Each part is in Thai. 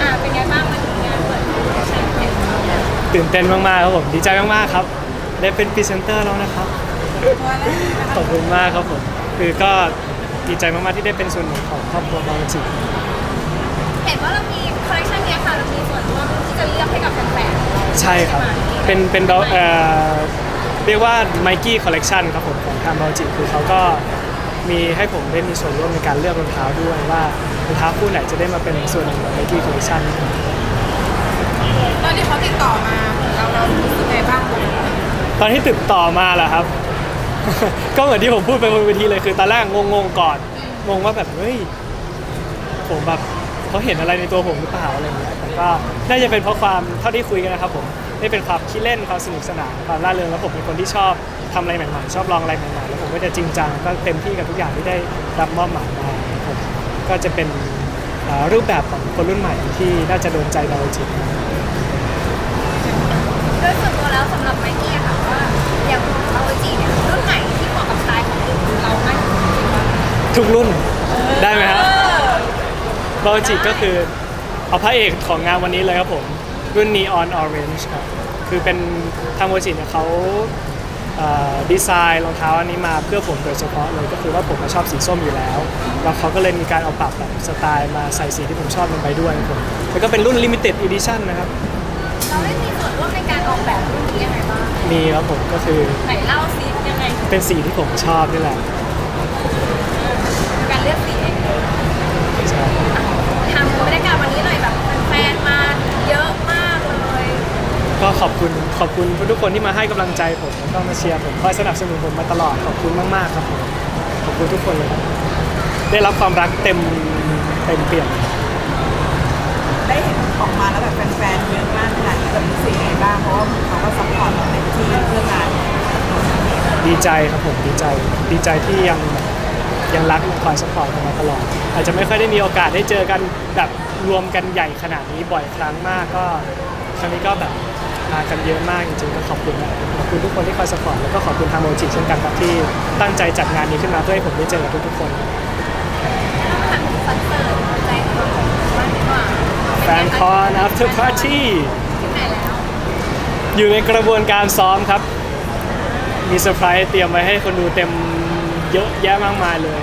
อ่าเป็นไงบ้างมันถึงงานเปิดตัวใช้เพจของเราเนี่ยตื่นเต้นมากๆครับผม ดีใจมากๆครับ ได้เป็นพรีเซนเตอร์แล้วนะครับขอบคุณมากครับผม คือก็ดีใจมากๆที่ได้เป็นส่วนหนึ่งของครอบครัวบางจิเห็นว่าเรามีคอลเลคชันเนี้ยค่ะเรามีส่วนร่วมที่จะเลือกให้กับแฟนๆใช่ครับ เป็น เป็นดอกเอ่อ เรียกว่า m i k e y Collection ครับผมของทางบางจิคือเขาก็ มีให้ผมได้มีส่วนร่วมในการเลือกรองเท้าด้วยว่ารองเท้าคู่ไหนจะได้มาเป็นส่วนหนึ่งของ m i k e y Collection ตอนที่เขาติดต่อมาเราเรารู้สึกไงบ้างตอนที่ติดต่อมาแหละครับ ก็เหมือนที่ผมพูดไปบนเวทีเลยคือตอนแรกงงๆก่อนงงว่าแบบเฮ้ยผมแบบเขาเห็นอะไรในตัวผมหรือเปล่าอะไรอย่างเงี้ยแต่ก็น่าจะเป็นเพราะความเท่าที่คุยกันนะครับผม ได้เป็นความคิดเล่นความสนุกสนานความร่าเริงแล้วผมเป็นคนที่ชอบทำอะไรใหม่ๆชอบลองอะไรใหม่ๆแล้วผมก็จะจริงจังก็เต็มที่กับทุกอย่างที่ได้รับมอบหมายมาครับผมก็จะเป็นเอ่อรูปแบบของคนรุ่นใหม่ที่น่าจะโดนใจเราจริงโดยส่วนตัวแล้วสำหรับไมกี้อะค่ะว่าอย่างเราจีเนี่ยรุ่นไหนที่เหมาะกับสไตล์ของเรามากที่สุดคิดว่าทุกรุ่นได้ไหมครับเออโลจิกก็คือเอาพระเอกของงานวันนี้เลยครับผม รุ่น Neon Orange ครับ คือเป็นทางโมจิเนี่ยเขาเอ่อดีไซน์รองเท้าอันนี้มาเพื่อผมโดยเฉพาะเลยก็คือว่าผมมาชอบสีส้มอยู่แล้ว แล้วเขาก็เลยมีการเอาปรับแบบสไตล์มาใส่สีที่ผมชอบลงไปด้วยครับผมแล้วก็เป็นรุ่น Limited Edition นะครับเราได้มีส่วนร่วมในการออกแบบรุ่นนี้ยังไงบ้างมีครับผมก็คือไหนเล่าซิยังไง เป็นสีที่ผมชอบนี่แหละการเลือกสีเองเลย ใช่ ทำบรรยากาศวันนี้หน่อยแบบแฟนๆมาเยอะมากเลย ก็ขอบ คุณขอบคุณทุกคนที่มาให้กำลังใจผมแล้วก็มาเชียร์ผมคอยสนับสนุนผมมาตลอดขอบคุณมากๆครับผมขอบคุณทุกคนเลยครับได้รับความรักเต็มเต็มเปี่ยมได้เห็นออกมาแล้วแบบแฟนๆเยอะมากขนาดนี้แบบรู้สึกยังไงบ้างเพราะว่าเขาก็ซัพพอร์ตเราเต็มที่เพื่องานดีใจครับผมดีใจดีใจที่ยังยังรักยังคอยสปอร์ตกันมาตลอด อาจจะไม่ค่อยได้มีโอกาสได้เจอกันแบบรวมกันใหญ่ขนาดนี้บ่อยครั้งมากก็ครั้งนี้ก็แบบ มากันเยอะมากจริงๆก็ขอบคุณนะขอบคุณทุกคนที่คอยสปอร์ตแล้วก็ขอบคุณทางโมจิเช่นกันครับที่ตั้งใจจัดงานนี้ขึ้นมาเพื่อให้ผมได้เจอกับทุกๆคนทางคอนเสิร์ตใจของเราบ้างดีกว่าแฟนคอน after party ถึงไหนแล้วอยู่ในกระบวนการซ้อมครับ มีเซอร์ไพรส์เตรียมไว้ให้คนดูเต็มเยอะแยะมากมายเลย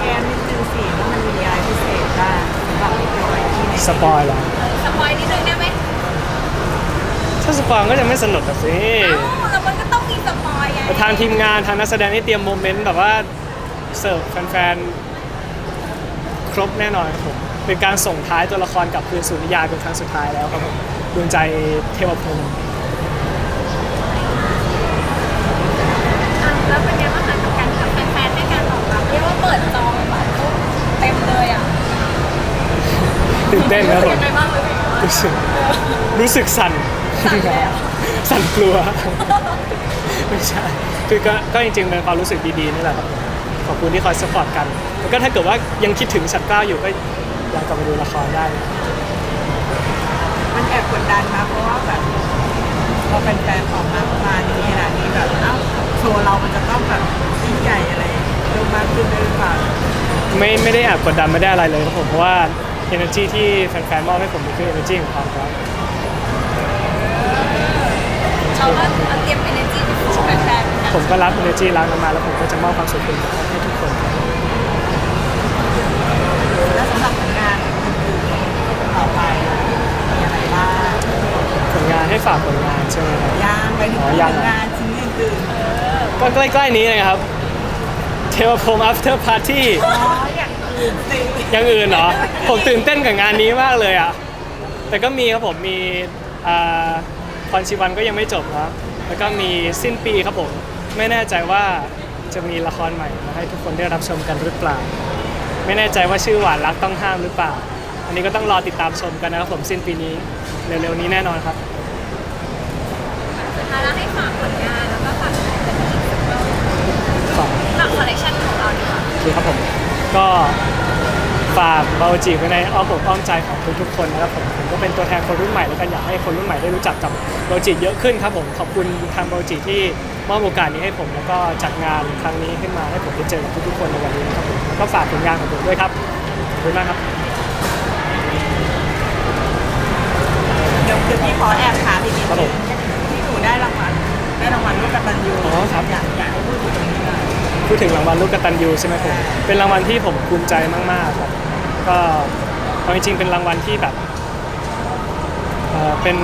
แก้มนิดนึงสิว่ามันมีอะไรพิเศษบ้างสำหรับพี่จอยที่ในสปอยล์เหรอสปอยนิดนึงได้ไหมถ้า สปอยล์ก็จะไม่สนุกอะสิเอ้าแล้วมันก็ต้องมีสปอยไงแต่ทางทีมงานทางนักแสดงนี่เตรียมโมเมนต์แบบว่าเสิร์ฟแฟนๆ ครบแน่นอนครับผมเป็นการส่งท้ายตัวละครกลับคืนสู่นิยายเป็นครั้งสุดท้ายแล้วครับผมดวงใจเทวพรหมอะแล้วเป็นไงบ้างคะกับการทำแฟนๆให้การตอบรับเรียกว่าเปิดจองแบบเต็มเลยอะตื่นเต้นครับผมยังไงบ้างเลยรู้สึกรู้สึกสั่น สั่นเลยเหรอ สั่นกลัว ไม่ใช่ คือก็ก็จริงๆเป็นความรู้สึกดีๆนี่แหละครับผมขอบคุณที่คอยสปอร์ตกัน แล้วก็ถ้าเกิดว่ายังคิดถึงชัดเกล้าอยู่ก็ลองกลับมาดูละครได้มันแอบกดดันมาเพราะว่าแบบเราเป็นแฟนของมาประมาณนี้ขนาดนี้แบบเอ้าโชว์เรามันจะต้องแบบยิ่งใหญ่อะไรเพิ่มมากขึ้นด้วยหรือเปล่าไม่ไม่ได้แอบกดดันไม่ได้อะไรเลยครับผมเพราะว่า energy ที่แฟนๆมอบให้ผมมันคือ energy ของความรัก เราก็เตรียม energy ไปสู่แฟนๆเหมือนกันผมก็รับ energy ล้างนั้นมาแล้วผมก็จะมอบความสุขเป็นให้ทุกคนแล้วสำหรับผลงานอื่นๆต่อไปมีอะไรบ้างผลงานให้ฝากผลงานใช่ไหมครับ ยางไปถึงอ๋อผยัง ลงานชิ้นอื่นๆก็ใกล้ๆนี้นะครับ เทวพรหม after party อ๋ออย่างอื่นสิอย่างอื่นเหรอ ผมตื่นเต้นกับงานนี้มากเลยอะ แต่ก็มีครับผมมีอ่า พรชีวันก็ยังไม่จบครับ แล้วก็มีสิ้นปีครับผม ไม่แน่ใจว่าจะมีละครใหม่มาให้ทุกคนได้รับชมกันหรือเปล่า ไม่แน่ใจว่าชื่อหวานรักต้องห้ามหรือเปล่า อันนี้ก็ต้องรอติดตามชมกันนะครับผมสิ้นปีนี้เร็วๆนี้แน่นอนครับ สุดท้ายแล้วให้ฝากผลงานแล้วก็ฝากอะไรเป็นอีกสักรอบขอบฝากคอลเลคชันของเราดีกว่า โอเคครับผมก็ ฝากเบาจีไว้ในอ้อมอกอ้อมใจของทุกๆคนนะครับผมผมก็เป็นตัวแทนคนรุ่นใหม่แล้วกันอยากให้คนรุ่นใหม่ได้รู้จักกับเบาจีเยอะขึ้นครับผมขอบคุณทางเบาจีที่มอบโอกาสนี้ให้ผมแล้วก็จัดงานครั้งนี้ขึ้นมาให้ผมได้เจอกับทุกๆคนในวันนี้นะครับผมแล้วก็ฝากผลงานของผมด้วยครับขอบคุณมากครับ เดี๋ยวเดี๋ยวพี่ขอแอบถามอีกนิดครับผนึมงที่หนูได้รางวัลได้รางวัลลูกกตัญญูอ๋อครับ อยากอยาก พูดถึงรางวัลลูกกตันยูใช่ไหมผมเป็นรางวัลที่ผมภูมิใจมากๆครับก็เอาจริงๆเป็นรางวัลที่แบบเอ่อเป็น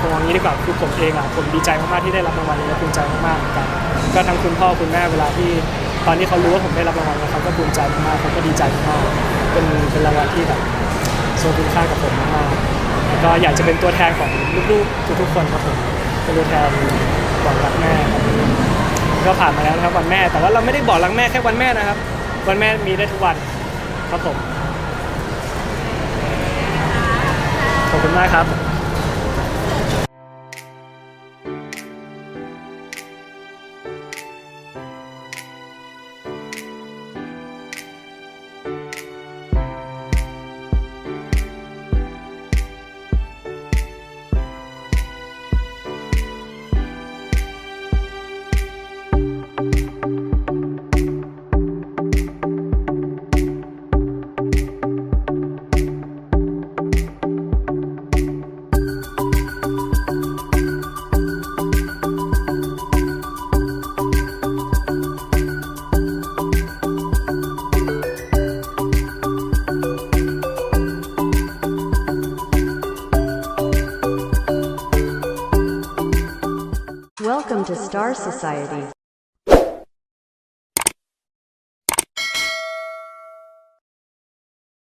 ผมว่างี้ดีกว่าคือผมเองอะผมดีใจมากๆที่ได้รับรางวัลนี้และภูมิใจมากๆเหมือนกันก็ทั้งคุณพ่อคุณแม่เวลาที่ตอนที่เขารู้ว่าผมได้รับรางวัลแล้วเขาก็ภูมิใจมากๆเขาก็ดีใจมากๆเป็นเป็นรางวัลที่แบบทรงคุณค่ากับผมมากๆแล้วก็อยากจะเป็นตัวแทนของลูกๆทุกๆคนครับผมเป็นตัวแทนบอกรักแม่ครับ ก็ผ่านมาแล้วนะครับวันแม่ แต่ว่าเราไม่ได้บอกรักแม่แค่วันแม่นะครับ วันแม่มีได้ทุกวันครับผมขอบคุณมากครับ to Star Society.